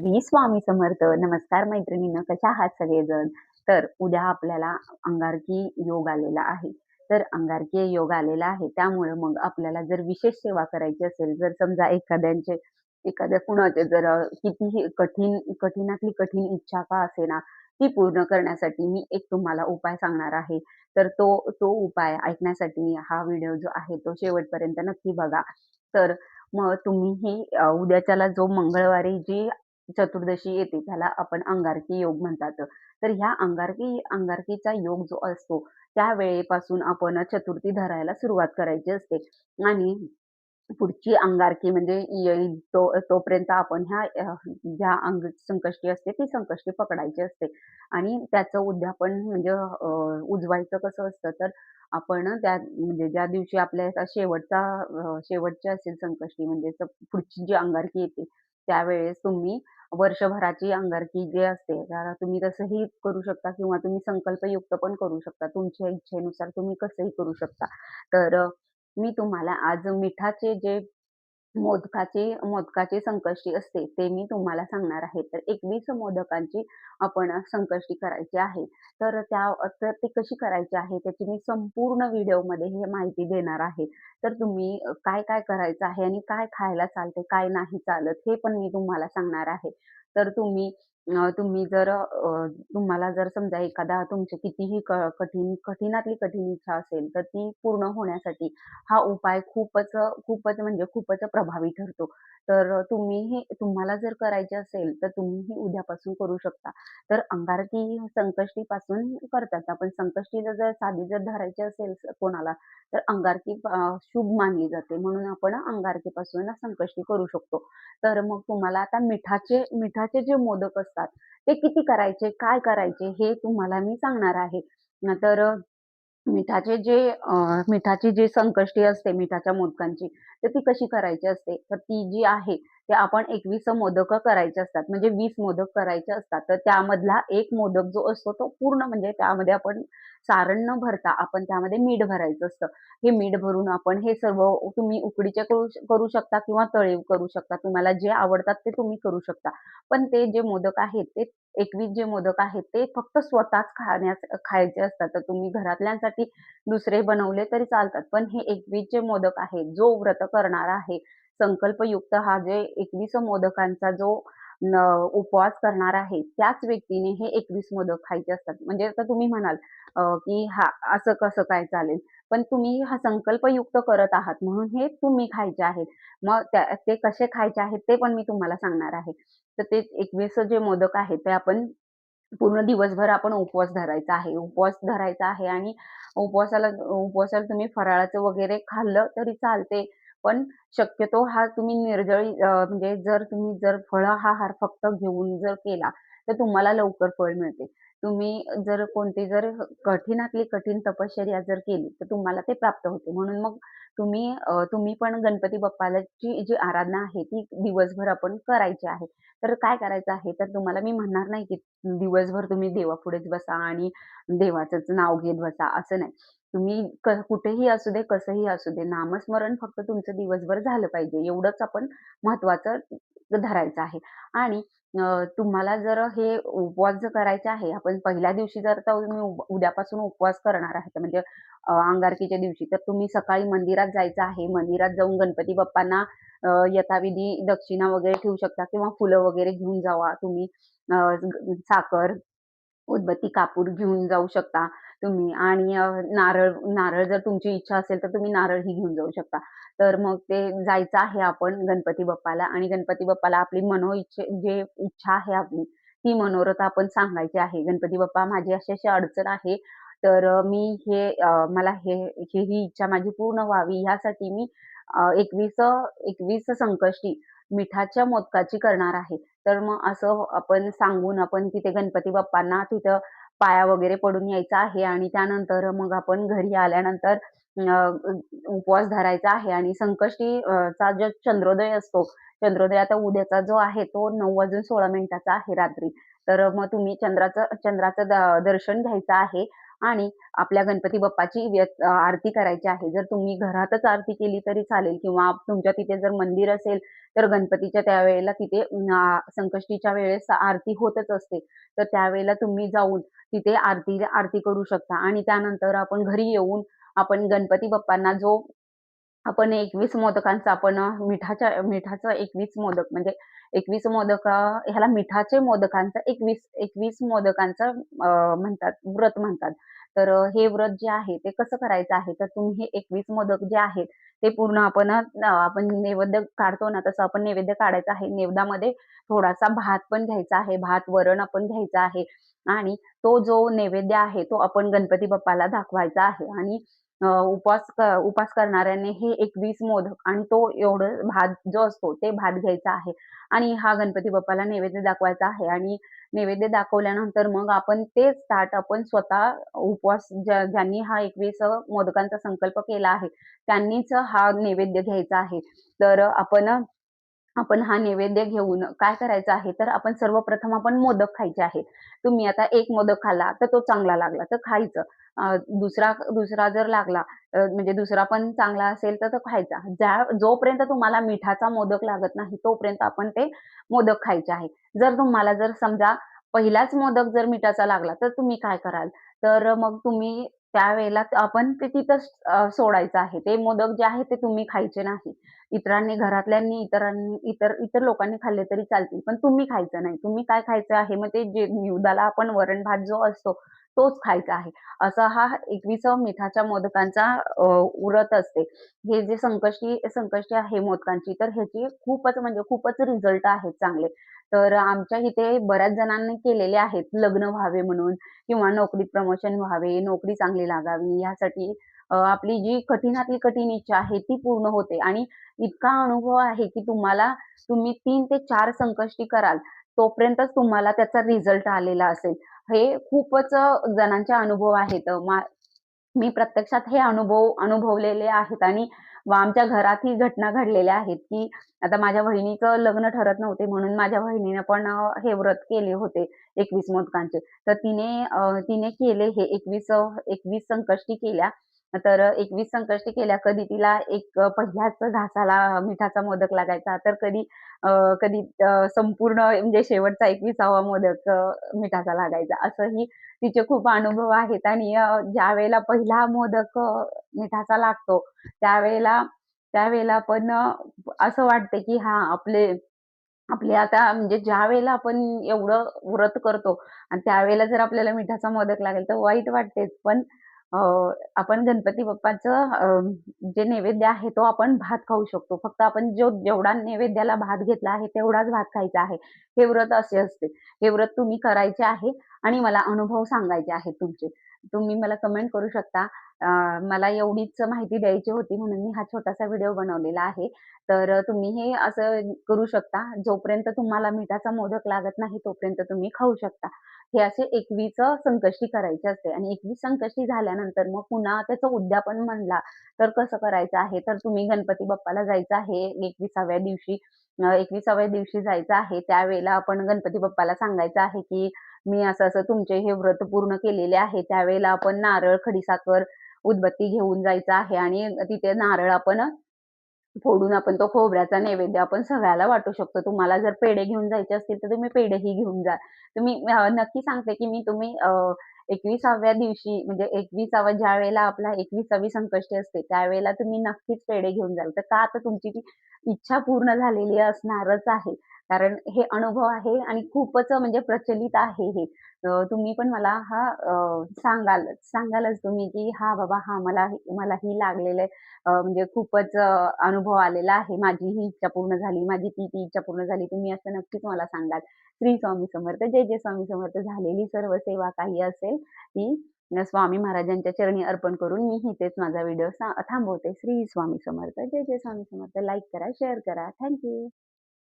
श्री स्वामी समर्थ. नमस्कार मैत्रिणीनं कशा आहात सगळेजण? तर उद्या आपल्याला अंगारकी योग आलेला आहे. तर अंगारकी योग आलेला आहे. त्यामुळे मग आपल्याला जर विशेष सेवा करायची असेल जर समजा एखाद्यांचे एखाद्या कुणाचे जर कितीही कठीण कठीणातली कठीण इच्छा का असेना ती पूर्ण करण्यासाठी मी एक तुम्हाला उपाय सांगणार आहे. तर तो तो उपाय ऐकण्यासाठी हा व्हिडिओ जो आहे तो शेवटपर्यंत नक्की बघा. तर मग तुम्ही ही उद्याच्याला जो मंगळवारी जी चतुर्दशी येते त्याला आपण अंगारकी योग म्हणतात. तर ह्या अंगारकी अंगारकीचा योग जो असतो त्या वेळेपासून आपण चतुर्थी धरायला सुरुवात करायची असते आणि पुढची अंगारकी म्हणजे येईल तो तोपर्यंत आपण ह्या ज्या अंग संकष्टी असते ती संकष्टी पकडायची असते आणि त्याचं उद्यापन म्हणजे उजवायचं कसं असतं तर आपण त्या म्हणजे ज्या दिवशी आपल्या शेवटचा शेवटची असेल संकष्टी म्हणजे पुढची जी अंगारकी येते त्यावेळेस तुम्ही वर्षभराची अंगारकी जी असते त्याला तुम्ही तसंही करू शकता किंवा तुम्ही संकल्पयुक्त पण करू शकता. तुमच्या इच्छेनुसार तुम्ही कसंही करू शकता. तर मी तुम्हाला आज मिठाचे जे मोदकाची मोदकाची संकष्टी असते ते मी तुम्हाला सांगणार आहे. तर 21 मोदकांची आपण संकष्टी करायची आहे. तर त्या तर ते कशी करायची आहे त्याची मी संपूर्ण व्हिडिओमध्ये हे माहिती देणार आहे. तर तुम्ही काय-काय करायचं आहे आणि काय खायला चालते, काय नाही चालत हे पण मी तुम्हाला सांगणार आहे. तर तुम्ही अ, तुम्ही जर अ, तुम्हाला जर समजा एखादा तुमची कितीही क कठीण कठीणातली कठीण इच्छा असेल, तर ती पूर्ण होण्यासाठी हा उपाय खूपच अ, खूपच म्हणजे खूपच प्रभावी ठरतो. तर अ, तुम्हीही तुम्हाला जर करायचे असेल, तर तुम्हीही उद्यापासून करू शकता. तर अंगारकी संकष्टीपासून करतात. आपण संकष्टीला जर साधी जर धरायची असेल स कोणाला, तर अंगारकी अ, शुभ मानली जाते. म्हणून आपण अंगारकीपासून संकष्टी करू शकतो. तर मग तुम्हाला आता मिठाचे मिठाचे जे मोदक असतात, ते किती करायचे, काय करायचे हे तुम्हाला मी सांगणार आहे. तर मिठाचे जे मिठाची जी संकष्टी असते मिठाच्या मोदकांची, तर ती कशी करायची असते, तर ती जी आहे, ते आपण एकवीस मोदक करायचे असतात. म्हणजे वीस मोदक करायचे असतात. तर त्यामधला एक मोदक जो असतो तो पूर्ण म्हणजे त्यामध्ये आपण सारण न भरता आपण त्यामध्ये मीठ भरायचं असतं. हे मीठ भरून आपण हे सर्व तुम्ही उकडीचे करू करू शकता किंवा तळीव करू शकता. तुम्हाला जे आवडतात ते तुम्ही करू शकता. पण ते जे मोदक आहेत ते 21 जे मोदक आहेत ते फक्त स्वतःच खाण्यास खायचे असतात. तर तुम्ही घरातल्यांसाठी दुसरे बनवले तरी चालतात. पण हे 21 जे मोदक आहेत, जो व्रत करणार आहे, संकल्पयुक्त हा जे 21 मोदकांचा जो उपवास करणार आहे, त्याच व्यक्तीने हे 21 मोदक खायचे असतात. म्हणजे आता तुम्ही म्हणाल की हा असं कसं काय चालेल? पण तुम्ही हा संकल्पयुक्त करत आहात म्हणून हे तुम्ही खायचे आहेत. मग त्या ते कसे खायचे आहेत ते पण मी तुम्हाला सांगणार आहे. तर ते 21 जे मोदक आहेत ते आपण पूर्ण दिवसभर आपण उपवास धरायचा आहे. उपवास धरायचा आहे आणि उपवासाला उपवासाला तुम्ही फराळाचं वगैरे खाल्लं तरी चालते. पण शक्यतो हा तुम्ही निर्जळी म्हणजे जर तुम्ही जर फळ आहार फक्त घेऊन जर केला, तर तुम्हाला लवकर फळ मिळते. तुम्ही जर कोणती जर कठीणातली कठीण तपश्चर्या जर केली, तर तुम्हाला ते प्राप्त होते. म्हणून मग तुम्ही तुम्ही पण गणपती बाप्पालाची जी आराधना आहे, ती दिवसभर आपण करायची आहे. तर काय करायचं आहे, तर तुम्हाला मी म्हणणार नाही, की दिवसभर तुम्ही देवापुढेच बसा आणि देवाचंच नाव घेत बसा, असं नाही. तुम्ही क कुठेही असू दे, कसंही असू दे, नामस्मरण फक्त तुमचं दिवसभर झालं पाहिजे. एवढंच आपण महत्त्वाचं धरायचं आहे. आणि तुम्हाला जर हे उपवास जर करायचे आहे, आपण पहिल्या दिवशी जर तर तुम्ही उद्यापासून उपवास करणार आहात, म्हणजे अंगारकीच्या दिवशी, तर तुम्ही सकाळी मंदिरात जायचं आहे. मंदिरात जाऊन गणपती बाप्पांना यथाविधी दक्षिणा वगैरे ठेवू शकता किंवा फुलं वगैरे घेऊन जावा तुम्ही. साखर, उदबत्ती, कापूर घेऊन जाऊ शकता तुम्ही आणि नारळ नारळ जर तुमची इच्छा असेल, तर तुम्ही नारळही घेऊन जाऊ शकता. तर मग ते जायचं आहे आपण गणपती बाप्पाला आणि गणपती बाप्पाला आपली मनोइच्छे जे इच्छा आहे आपली, ती मनोरथ आपण सांगायची आहे. गणपती बाप्पा माझी अशी-अशी अडचण आहे, तर मी हे मला हे हे ही इच्छा माझी पूर्ण व्हावी ह्यासाठी मी एकवीस एकवीस संकष्टी मिठाच्या मोदकाची करणार आहे. तर मग असं आपण सांगून आपण तिथे गणपती बाप्पांना तिथं पाया वगैरे पडून यायचा आहे आणि त्यानंतर मग आपण घरी आल्यानंतर उपवास धरायचा आहे आणि संकष्टी चा जो चंद्रोदय असतो, चंद्रोदय आता उद्याचा जो आहे तो नऊ वाजून 16 मिनिटाचा आहे रात्री. तर मग तुम्ही चंद्राचं चंद्राचं दर्शन घ्यायचं आहे आणि आपल्या गणपती बाप्पाची व्य आरती करायची आहे. जर तुम्ही घरातच आरती केली तरी चालेल किंवा तुमच्या तिथे जर मंदिर असेल, तर गणपतीच्या त्यावेळेला तिथे संकष्टीच्या वेळेस आरती होतच असते. तर त्यावेळेला तुम्ही जाऊन तिथे आरती आरती करू शकता आणि त्यानंतर आपण घरी येऊन आपण गणपती बाप्पांना जो आपण 21 मोदकांचा आपण मिठाच्या मिठाचं 21 मोदक म्हणजे 21 मोदक ह्याला मिठाचे मोदकांचा एकवीस एकवीस मोदकांचा म्हणतात व्रत म्हणतात. तर हे व्रत जे आहे ते कसं करायचं आहे, तर तुम्ही हे 21 मोदक जे आहेत ते पूर्ण आपण आपण नैवेद्य काढतो ना, तसं आपण नैवेद्य काढायचं आहे. नैवेद्यामध्ये थोडासा भात पण घ्यायचा आहे. भात, वरण आपण घ्यायचं आहे आणि तो जो नैवेद्य आहे, तो आपण गणपती बाप्पाला दाखवायचा आहे आणि उपवास क उपवास करणाऱ्याने हे 21 मोदक आणि तो एवढं भात जो असतो ते भात घ्यायचा आहे आणि हा गणपती बाप्पाला नैवेद्य दाखवायचा आहे आणि नैवेद्य दाखवल्यानंतर मग आपण तेच ताट आपण स्वतः उपवास ज्या ज्यांनी हा 21 मोदकांचा संकल्प केला आहे, त्यांनीच हा नैवेद्य घ्यायचा आहे. तर आपण आपण हा नैवेद्य घेऊन काय करायचं आहे, तर आपण सर्वप्रथम आपण मोदक खायचे आहेत. तुम्ही आता एक मोदक खाल्ला, तर तो चांगला लागला तर खायचं. दुसरा दुसरा जर लागला म्हणजे दुसरा पण चांगला असेल तर तो खायचा. ज्या जोपर्यंत तुम्हाला मिठाचा मोदक लागत नाही, तोपर्यंत आपण ते मोदक खायचे आहे. जर तुम्हाला जर समजा पहिलाच मोदक जर मिठाचा लागला, तर तुम्ही काय कराल? तर मग तुम्ही त्यावेळेला आपण ते तिथंच सोडायचं आहे. ते मोदक जे आहे ते तुम्ही खायचे नाही. इतरांनी घरातल्यांनी इतरांनी इतर इतर लोकांनी खाल्ले तरी चालतील, पण तुम्ही खायचं नाही. तुम्ही काय खायचं आहे, मग ते जे निवदाला आपण वरण-भात जो असतो, तोच खायचा आहे. असा हा 21 मिठाच्या मोदकांचा उरत असते. हे जे संकष्टी संकष्टी आहे मोदकांची, तर ह्याची खूपच म्हणजे खूपच रिझल्ट आहेत चांगले. तर आमच्या इथे बऱ्याच जणांनी केलेले आहेत, लग्न व्हावे म्हणून किंवा नोकरीत प्रमोशन व्हावे, नोकरी चांगली लागावी यासाठी आपली जी कठीणातली कठीण इच्छा आहे ती पूर्ण होते आणि इतका अनुभव आहे, की तुम्हाला तुम्ही तीन ते चार संकष्टी कराल, तोपर्यंतच तुम्हाला त्याचा रिझल्ट आलेला असेल. हे खूपच जणांचे अनुभव आहेत. मा मी प्रत्यक्षात हे अनुभव अनुभवलेले आहेत आणि आमच्या घरात ही घटना घडलेल्या आहेत, की आता माझ्या बहिणीचं लग्न ठरत नव्हते म्हणून माझ्या बहिणीने पण हे व्रत केले होते 21 मोदकांचे. तर तिने तिने केले हे एकवीस एकवीस संकष्टी केल्या. तर एकवीस संकष्टी केल्या. कधी तिला एक पहिल्याच घासाला मिठाचा मोदक लागायचा, तर कधी कधी संपूर्ण म्हणजे शेवटचा 21वा मोदक मिठाचा लागायचा. असंही तिचे खूप अनुभव आहेत आणि ज्या वेळेला पहिला मोदक मिठाचा लागतो, त्यावेळेला त्यावेळेला पण असं वाटतं की हा आपले आपले आता म्हणजे ज्या वेळेला आपण एवढं व्रत करतो आणि त्यावेळेला जर आपल्याला मिठाचा मोदक लागेल, तर वाईट वाटतेच. पण आपण गणपती बाप्पाचं जे नैवेद्य आहे, तो आपण भात खाऊ शकतो. फक्त आपण जो जेवढा नैवेद्याला भात घेतला आहे, तेवढाच भात खायचा आहे. हे व्रत असे असते. हे व्रत तुम्ही करायचे आहे आणि मला अनुभव सांगायचे आहेत तुमचे. तुम्ही मला कमेंट करू शकता. मला एवढीच माहिती द्यायची होती म्हणून मी हा छोटासा व्हिडिओ बनवलेला आहे. तर तुम्ही हे असं करू शकता. जोपर्यंत तुम्हाला मिठाचा मोदक लागत नाही, तोपर्यंत तुम्ही खाऊ शकता. हे असे 21 संकष्टी करायचे असते आणि 21 संकष्टी झाल्यानंतर मग पुन्हा त्याचं उद्यापन म्हणला तर कसं करायचं आहे, तर तुम्ही गणपती बाप्पाला जायचं आहे 21व्या दिवशी. एकविसाव्या दिवशी जायचं आहे. त्यावेळेला आपण गणपती बाप्पाला सांगायचं आहे, की मी असं-असं तुमचे हे व्रत पूर्ण केलेले आहे. त्यावेळेला आपण नारळ, खडीसाखर, उदबत्ती घेऊन जायचं आहे आणि तिथे नारळ आपण फोडून आपण तो खोबऱ्याचा नैवेद्य आपण सगळ्याला वाटू शकतो. तुम्हाला जर पेढे घेऊन जायचे असतील, तर तुम्ही पेढेही घेऊन जा. तुम्ही नक्की सांगते, की मी तुम्ही एकविसाव्या दिवशी म्हणजे एकवीस ज्या वेळेला आपला 21वी संकष्टी असते, त्यावेळेला तुम्ही नक्कीच पेढे घेऊन जाल. तर का तर तुमची ती इच्छा पूर्ण झालेली असणारच आहे. कारण हे अनुभव आहे आणि खूपच म्हणजे प्रचलित आहे हे. तुम्ही पण मला हा सांगाल सांगालच तुम्ही, की हा बाबा हा मला मलाही लागलेलं आहे." म्हणजे खूपच अनुभव आलेला आहे. माझी ही इच्छा पूर्ण झाली, माझी ती ती इच्छा पूर्ण झाली. तुम्ही असं नक्कीच मला सांगाल. श्री स्वामी समर्थ. जय जय स्वामी समर्थ. झालेली सर्व सेवा काही असेल ती स्वामी महाराजांच्या चरणी अर्पण करून मी इथेच माझा व्हिडिओ थांबवते. श्री स्वामी समर्थ. जय जय स्वामी समर्थ. लाईक करा, शेअर करा. थँक